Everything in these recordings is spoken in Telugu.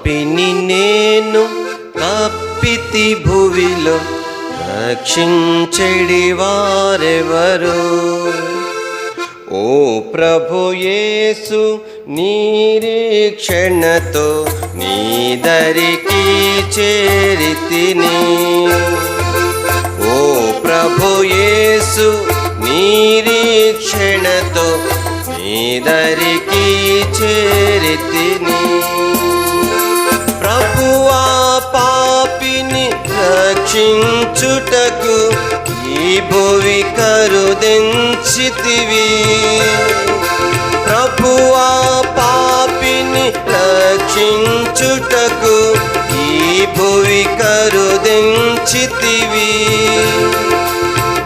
పాపిని నేను తప్పితి భువిలో రక్షించెడి వారెవరు? ఓ ప్రభుయేసు నిరీక్షణతో నీ చేరితిని. ఓ ప్రభుయేసు నిరీక్షణతో నీ చేరితిని. రక్షించుటకు ఈ భువి కరుదెంచితివి. ప్రభువా పాపిని రక్షించుటకు ఈ భువి కరుదెంచితివి.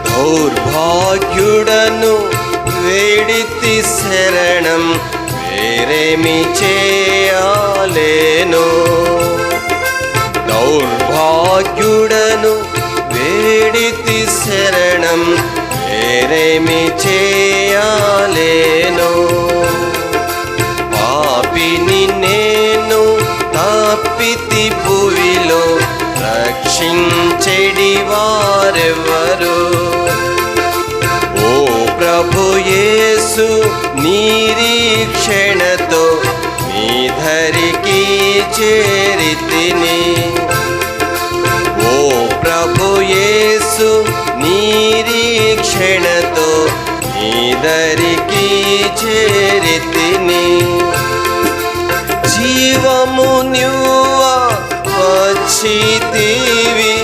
దౌర్భాగ్యుడను వేడితి శరణం వేరేమి చేయాలేను. దౌర్భాగ్యుడను వేడితి శరణం వేరేమి చేయాలేను. పాపిని నేను తప్పితి భువిలో రక్షించెడి వారెవరు ఓ ప్రభు యేసు నిరీక్షణతో నీ ధరికి చేరితిని. అందరికీ చేరితిని. జీవము నువ్వ వచ్చితివి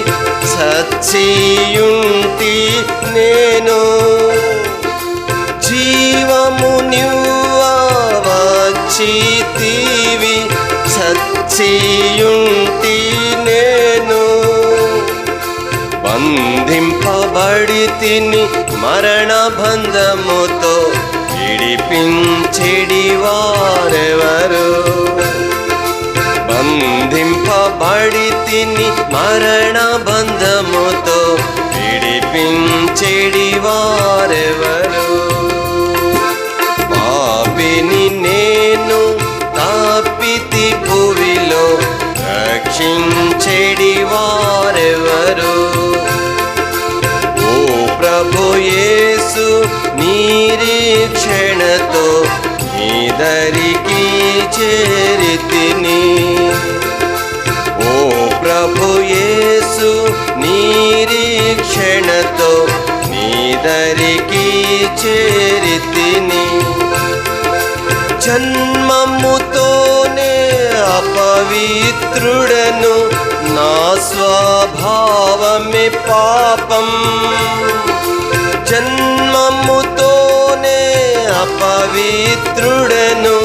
సచ్చియుంటి నేను. జీవము నువ్వ వచ్చితివి సచ్చియుంటి నేను బంధింపబడి తిని మరణ బంధముతో విడిపించెడి వారెవరు బంధింపబడి తిని మరణ బంధముతో విడిపించెడి వారెవరు పాపిని నేను తాపితి భువిలో రక్షించెడి వారెవరు ప్రభుయేసు నిరీక్షణతో నీ చేరితిని. ఓ ప్రభుయేసు నిరీక్షణతో నీ చేరితిని. జన్మముతోనే అపవిత్రుడను నా స్వభావమే పాపం. పవిత్రుడను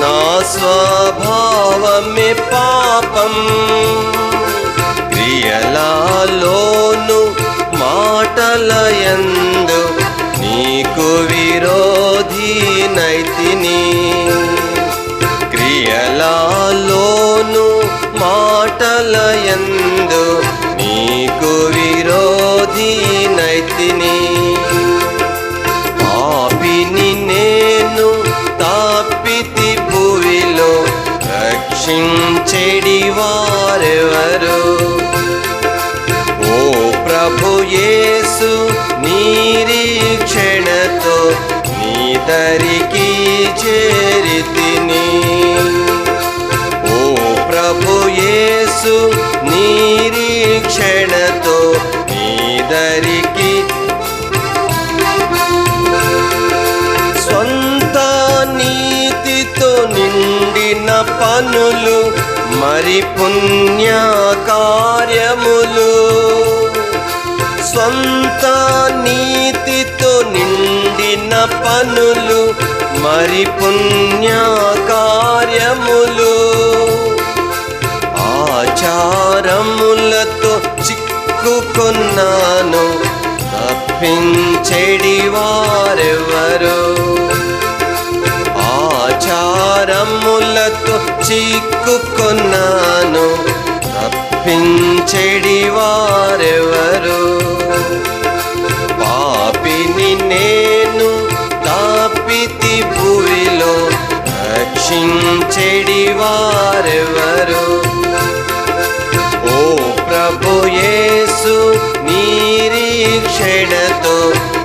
నా స్వభావమే పాపం. క్రియలలోను మాటలయందు నీకు విరోధి నైతిని క్రియలలోను మాటలయందు దరికి చేరితిని ఓ ప్రభు యేసు నిరీక్షణతో నీ దరికి స్వంత నీతితో నిండిన పనులు మరి పుణ్య కార్యములు. సొంత నీతితో నిండిన పనులు మరి పుణ్య కార్యములు ఆచారములతో చిక్కుకున్నాను తప్పించెడి వారెవరు ఆచారములతో చిక్కుకున్నాను తప్పించెడి వారెవరు రక్షించెడి వారెవరు ఓ ప్రభుయేసు నిరీక్షణతో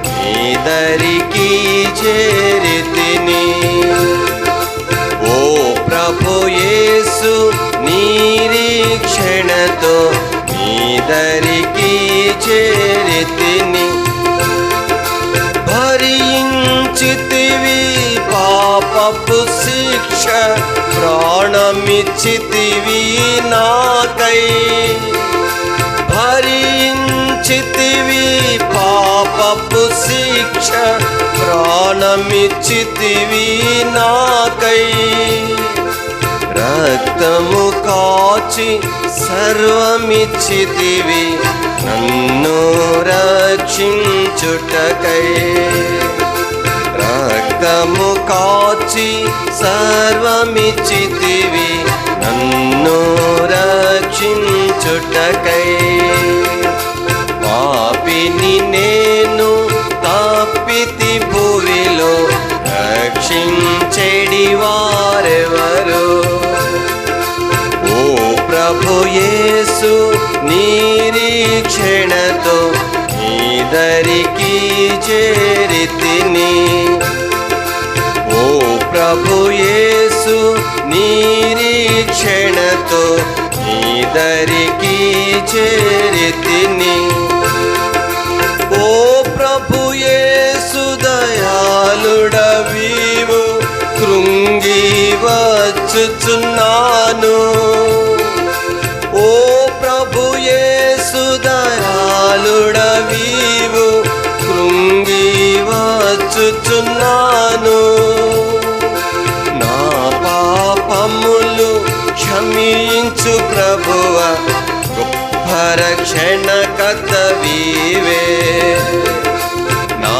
నీదరికి చేరితిని ఓ ప్రభుయేసు నిరీక్షణతో నీదరికి చేరి భరించితివి పాపపు శిక్ష ప్రాణమిచ్చితివి నాకై. భరించితివి పాపపు శిక్ష ప్రాణమిచ్చితివి నాకై. రక్తము కాచి సర్వమిచ్చితివి నన్ను రక్షించుటకై. కాచి సర్వమిచ్చితివి నన్ను రక్షించుటకై. పాపిని నేను తప్పితి భూవిలో రక్షించెడి వారెవరు? ఓ ప్రభు యేసు నిరీక్షణతో నీదరికి చే ప్రభుయేసు నిరీక్షణతో నీదరికి చేరితిని ఓ ప్రభుయేసు దయాళుడవీవు కృంగి వచ్చుచున్నాను. ఓ ప్రభుయేసు దయాళుడవీవు కృంగి వచ్చుచున్నాను. రక్షణ కర్తవీవే నా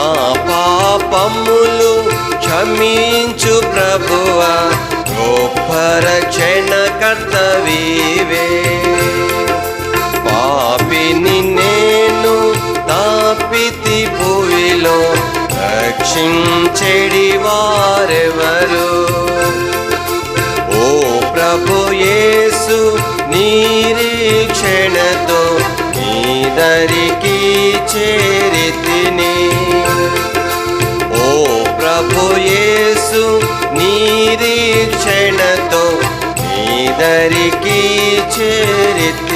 పాపములు క్షమించు ప్రభువ గొప్ప రక్షణ కర్తవీవే పాపిని నేను తాపితి భూమిలో రక్షించెడి వారెవరు? ఓ ప్రభు యేసు నిరీక్షణతో నీదరికి చేరితిని. ఓ ప్రభు యేసు నిరీక్షణతో నీదరికి చేరితి